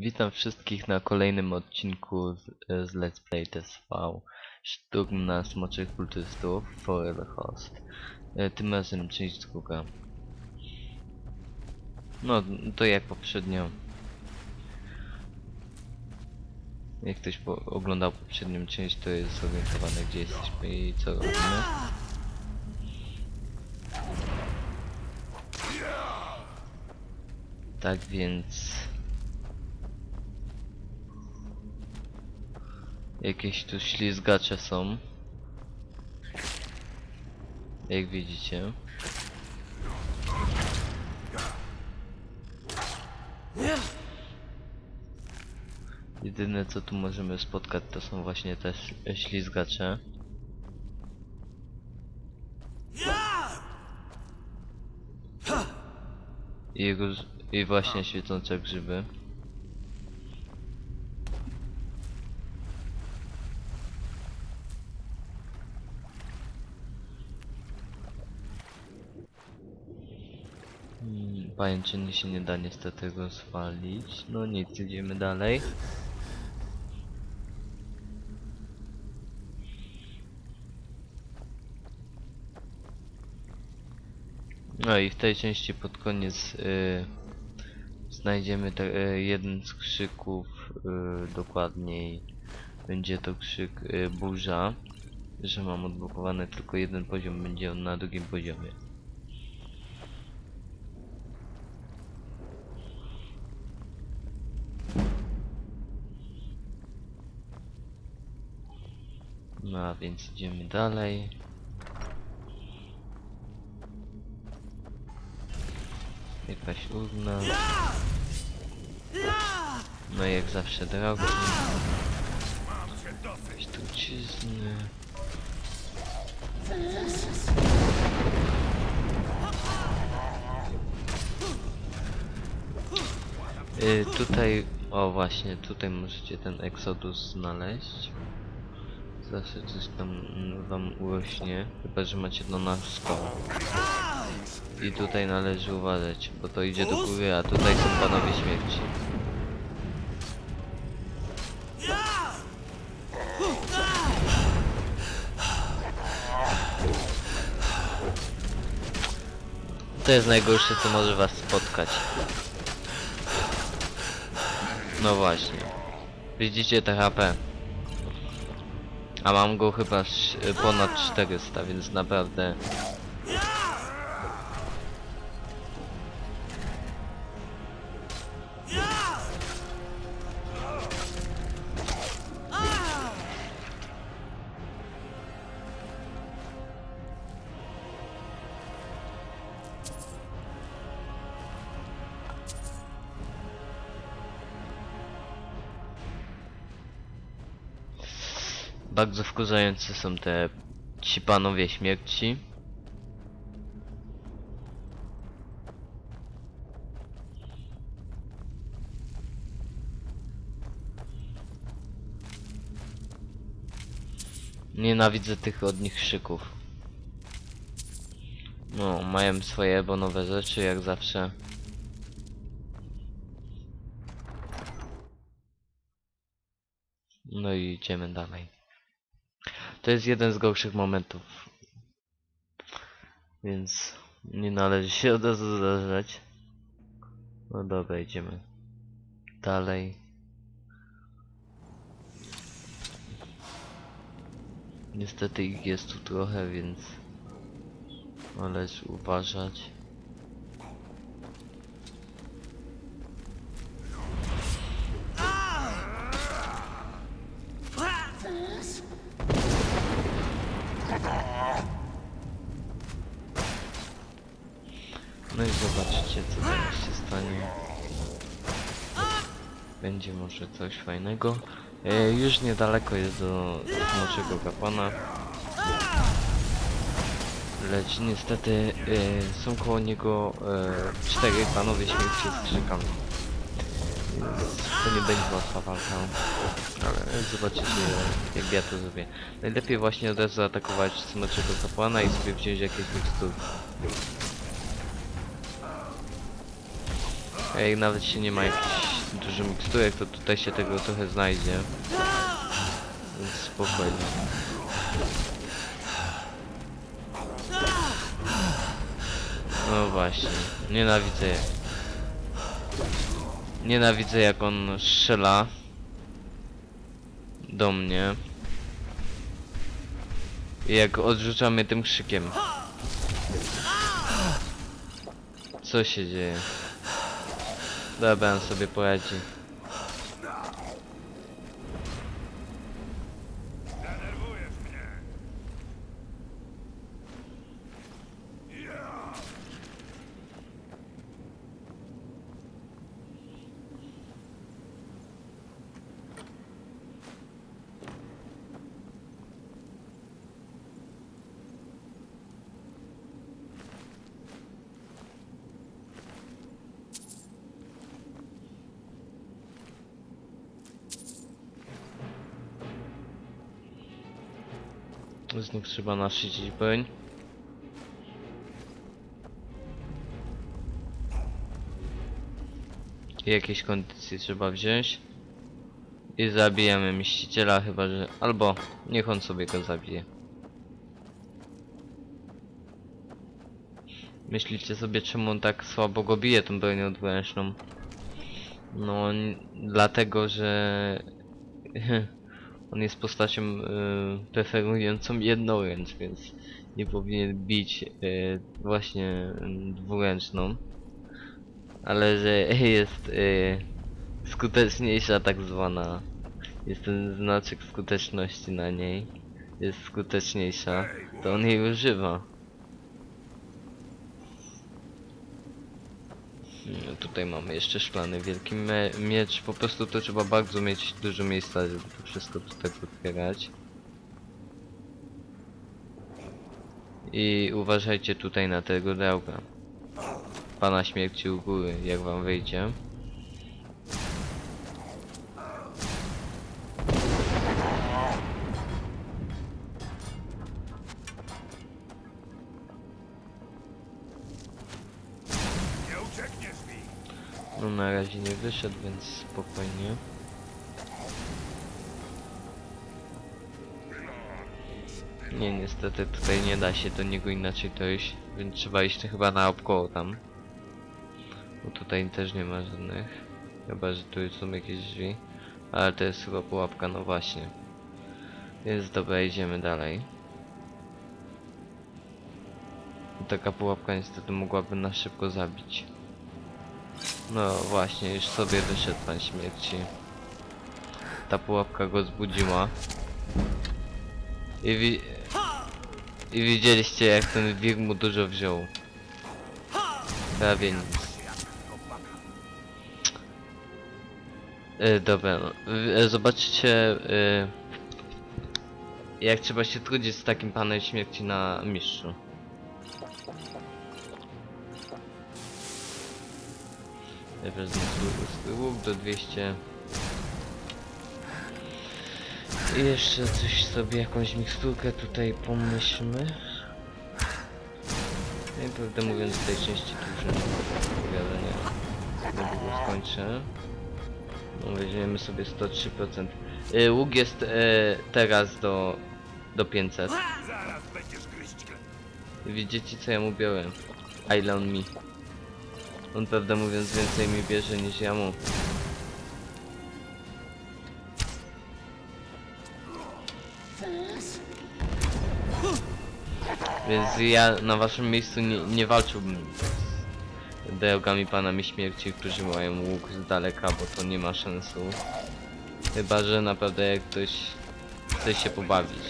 Witam wszystkich na kolejnym odcinku z, z Let's Play TSV Szturm na smoczych kultystów Forever Host. E, Tym razem część druga. No to jak poprzednio. Jak ktoś po oglądał poprzednią część to jest zorientowane gdzie jesteśmy i co robimy. Tak więc Jakieś tu ślizgacze są. Jak widzicie. Jedyne co tu możemy spotkać to są właśnie te ślizgacze. I, róż- I właśnie świecące grzyby. Pajęczyny się nie da niestety rozwalić. No nic, idziemy dalej. No i w tej części pod koniec y, znajdziemy te, y, jeden z krzyków, y, dokładniej będzie to krzyk y, burza, że mam odblokowany tylko jeden poziom, będzie on na drugim poziomie. No więc idziemy dalej. Jakaś urna. No jak zawsze drogi. Jakieś trucizny. Y, tutaj, o właśnie, tutaj możecie ten Exodus znaleźć. Zawsze coś tam mm, wam urośnie, chyba że macie to na. I tutaj należy uważać, bo to idzie do góry, a tutaj są panowie śmierci. To jest najgorsze co może was spotkać. No właśnie. Widzicie te HP? A mam go chyba ponad 400, więc naprawdę... Bardzo wkurzające są te ci panowie śmierci. Nienawidzę tych od nich szyków. No, mają swoje bonowe rzeczy jak zawsze. No i idziemy dalej. To jest jeden z gorszych momentów. Więc nie należy się od razu zdarzać. No dobra, idziemy dalej. Niestety ich jest tu trochę, więc należy uważać. Zobaczcie co teraz się stanie. Będzie może coś fajnego. E, już niedaleko jest do smoczego kapłana. Lecz niestety e, są koło niego e, cztery panowie śmierci z to nie będzie łatwa walka. Ale zobaczycie jak ja to zrobię. Najlepiej właśnie od razu atakować smoczego kapłana i sobie wziąć jakieś miksturki. Ej, nawet się nie ma jakichś dużo miksturek, to tutaj się tego trochę znajdzie. Więc spokojnie. No właśnie, nienawidzę. Nienawidzę jak on strzela do mnie. I jak odrzuca mnie tym krzykiem. Co się dzieje? Dobra, on sobie poradzi. Znów trzeba naszycić broń. Jakieś kondycje trzeba wziąć. I zabijamy mściciela chyba, że... Albo niech on sobie go zabije. Myślicie sobie czemu on tak słabo go bije tą bronią dwuręczną? No dlatego, że on jest postacią y, preferującą jednoręcz, więc nie powinien bić y, właśnie y, dwuręczną. Ale że jest y, skuteczniejsza tak zwana. Jest ten znaczek skuteczności na niej. Jest skuteczniejsza, to on jej używa. Tutaj mamy jeszcze szklany wielki miecz. Po prostu to trzeba bardzo mieć dużo miejsca, żeby to wszystko tutaj otwierać. I uważajcie tutaj na tego drauga. Pana śmierci u góry, jak wam wyjdzie. Razie nie wyszedł, więc spokojnie. Nie, niestety tutaj nie da się do niego inaczej dojść, więc trzeba iść chyba na obkoło tam. Bo tutaj też nie ma żadnych. Chyba, że tu są jakieś drzwi. Ale to jest chyba pułapka, no właśnie. Więc dobra, idziemy dalej. Taka pułapka niestety mogłaby nas szybko zabić. No właśnie, już sobie wyszedł pan śmierci. Ta pułapka go zbudziła. I, wi I widzieliście jak ten wir mu dużo wziął. Prawie nic. E, dobra, no. E, zobaczycie e, jak trzeba się trudzić z takim panem śmierci na mistrzu. Wezmę łuk do 200. I jeszcze coś sobie, jakąś miksturkę tutaj pomyślmy. No i prawdę mówiąc w tej części dużo opowiadania niedługo skończę. No weźmiemy sobie 103%. Y, łuk jest y, teraz do, do 500. Zaraz będziesz gryźć glebę. Widzicie co ja mu biorę? On mi? On prawdę mówiąc więcej mi bierze niż ja mu. Więc ja na waszym miejscu nie, nie walczyłbym z drogami panami śmierci, którzy mają łuk z daleka, bo to nie ma sensu. Chyba, że naprawdę jak ktoś chce się pobawić.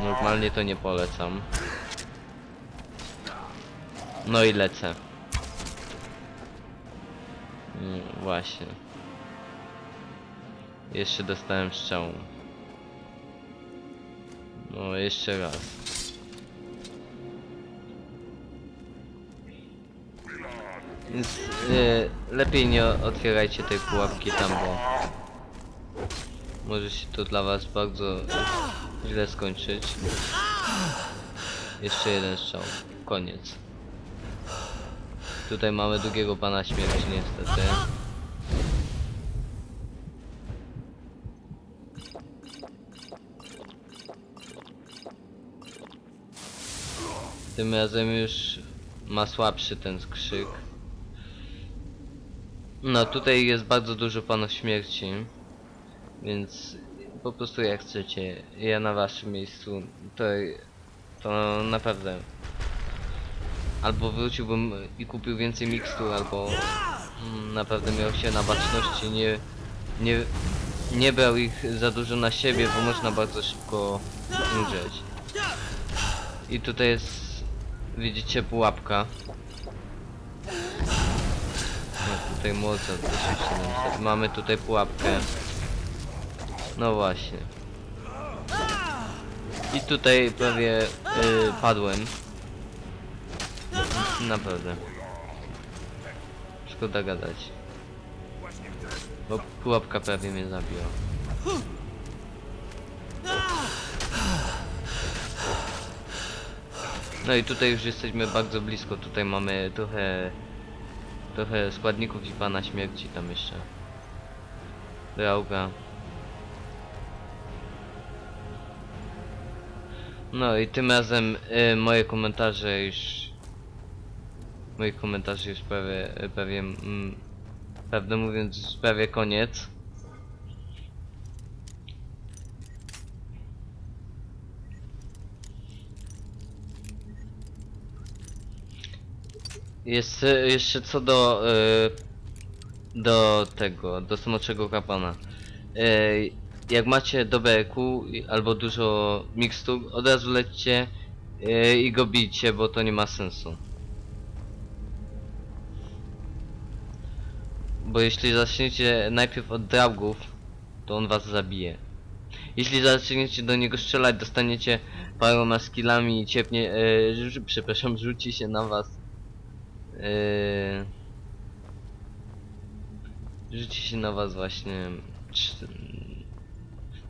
Normalnie to nie polecam. No i lecę. Mm, właśnie. Jeszcze dostałem strzałą. No jeszcze raz. Więc y, lepiej nie otwierajcie tej pułapki tam, bo może się to dla was bardzo źle skończyć. Jeszcze jeden strzał. Koniec. Tutaj mamy drugiego pana śmierci niestety. Tym razem już ma słabszy ten skrzyk. No tutaj jest bardzo dużo panów śmierci. Więc po prostu jak chcecie, ja na waszym miejscu, to, to naprawdę albo wróciłbym i kupił więcej mikstur, albo mm, naprawdę miał się na baczności, nie, nie, nie brał ich za dużo na siebie, bo można bardzo szybko umrzeć. I tutaj jest, widzicie, pułapka. No tutaj Mozart 1700. Mamy tutaj pułapkę. No właśnie. I tutaj prawie y, padłem. Naprawdę. Szkoda gadać. Bo pułapka prawie mnie zabiła. No i tutaj już jesteśmy bardzo blisko. Tutaj mamy trochę... Trochę składników i pana śmierci tam jeszcze. Drauga. No i tym razem y, moje komentarze już... Moich komentarzy już prawie, prawie mm, prawdę mówiąc prawie koniec. Jeszcze, jeszcze co do y, do tego, do smoczego kapana. Y, jak macie dobre EQ albo dużo mikstur, od razu lećcie y, i go bijcie, bo to nie ma sensu. Bo jeśli zaczniecie najpierw od draugów, to on was zabije. Jeśli zaczniecie do niego strzelać, dostaniecie paroma skillami i ciepnie, rzu- przepraszam, rzuci się na was. E, rzuci się na was właśnie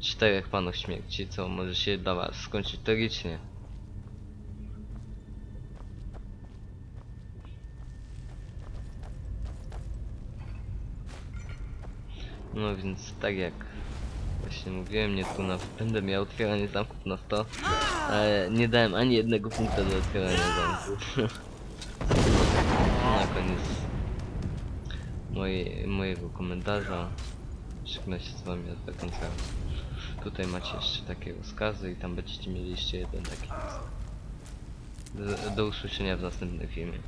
czterech panów śmierci, co może się dla was skończyć tragicznie. No więc tak jak właśnie mówiłem, nie tu na, będę miał otwieranie zamków na 100, ale nie dałem ani jednego punkta do otwierania zamków. na koniec moje, mojego komentarza żegnę się z wami od końca. Tutaj macie jeszcze takie rozkazy i tam będziecie mieli jeszcze jeden taki do, do usłyszenia w następnym filmie.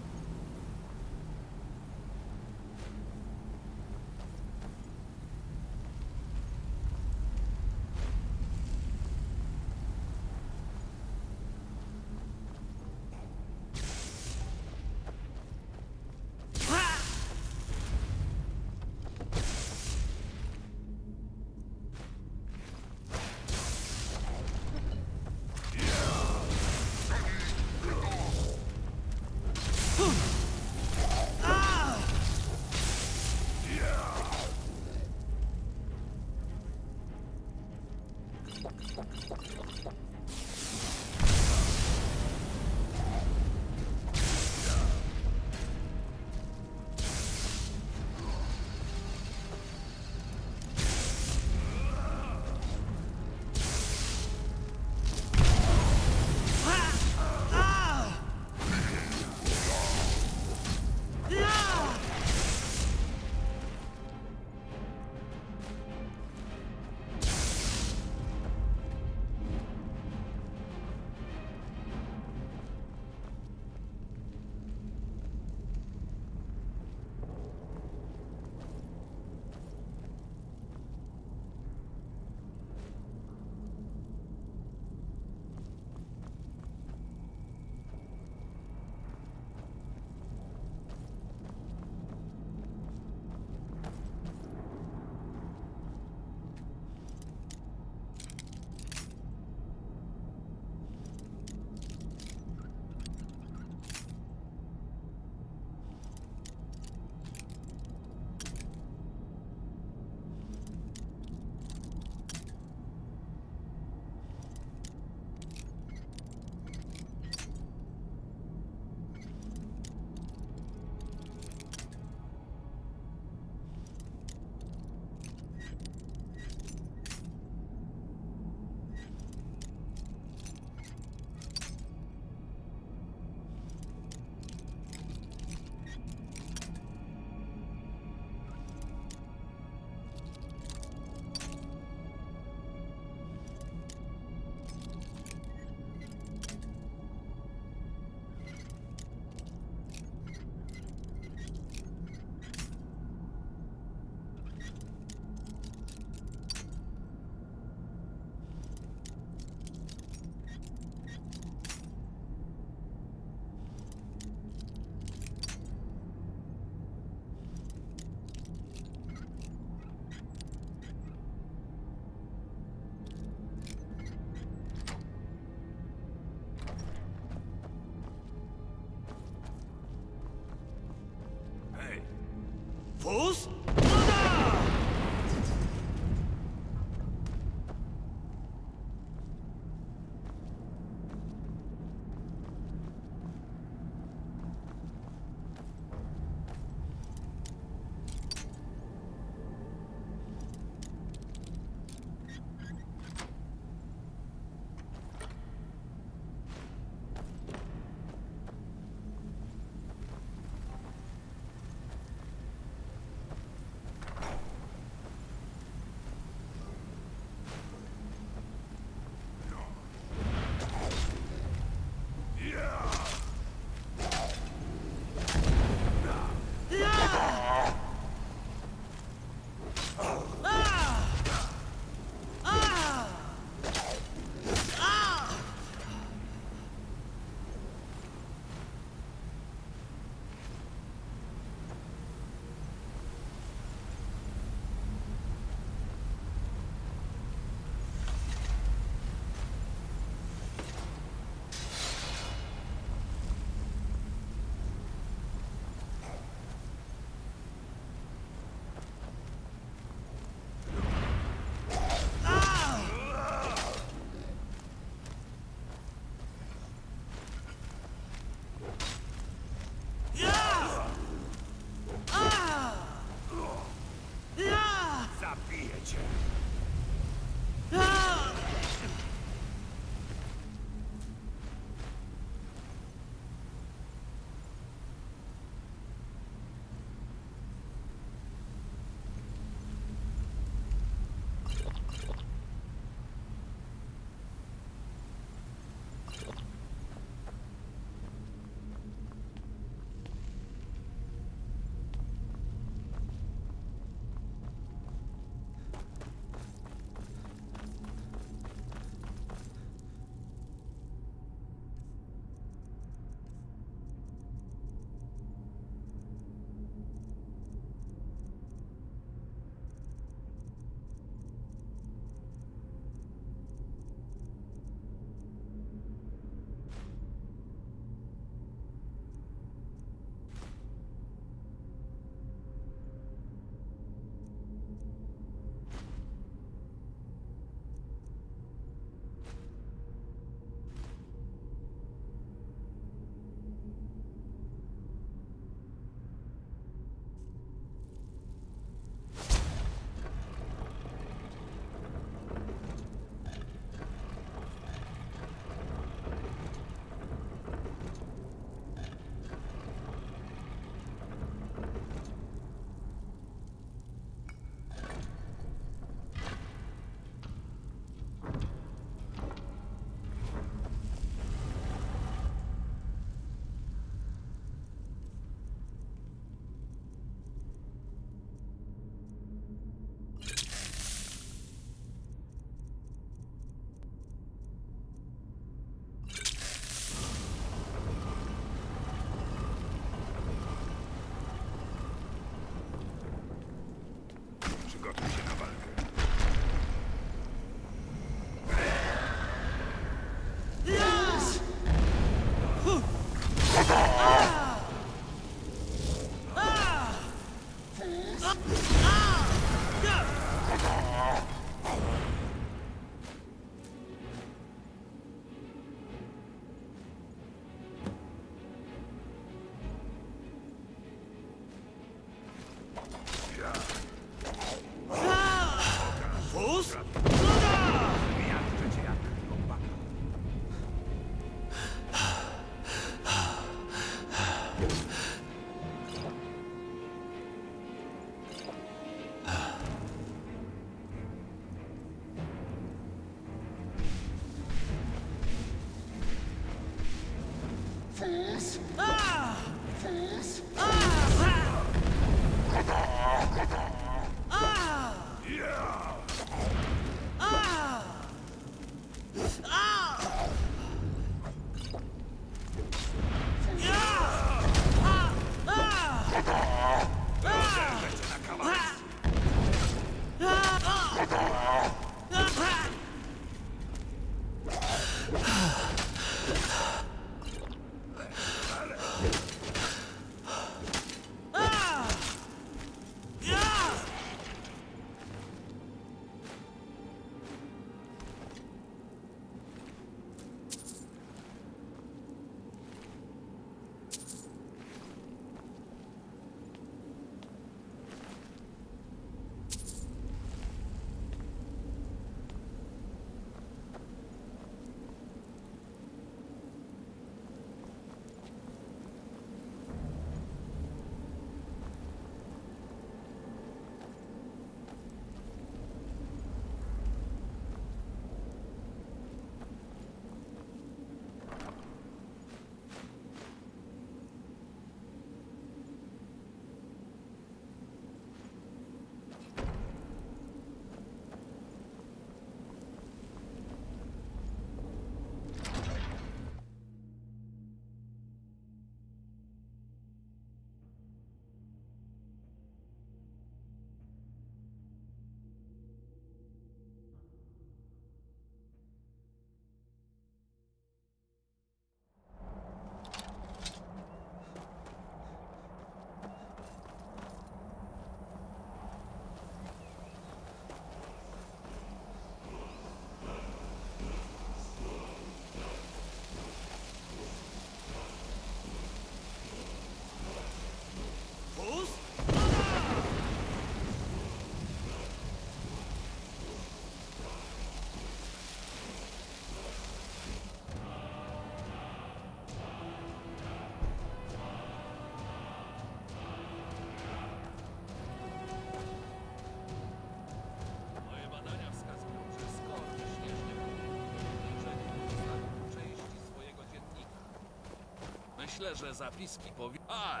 Myślę, że zapiski powi... A!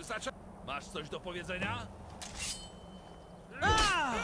Zaczę... Masz coś do powiedzenia? A!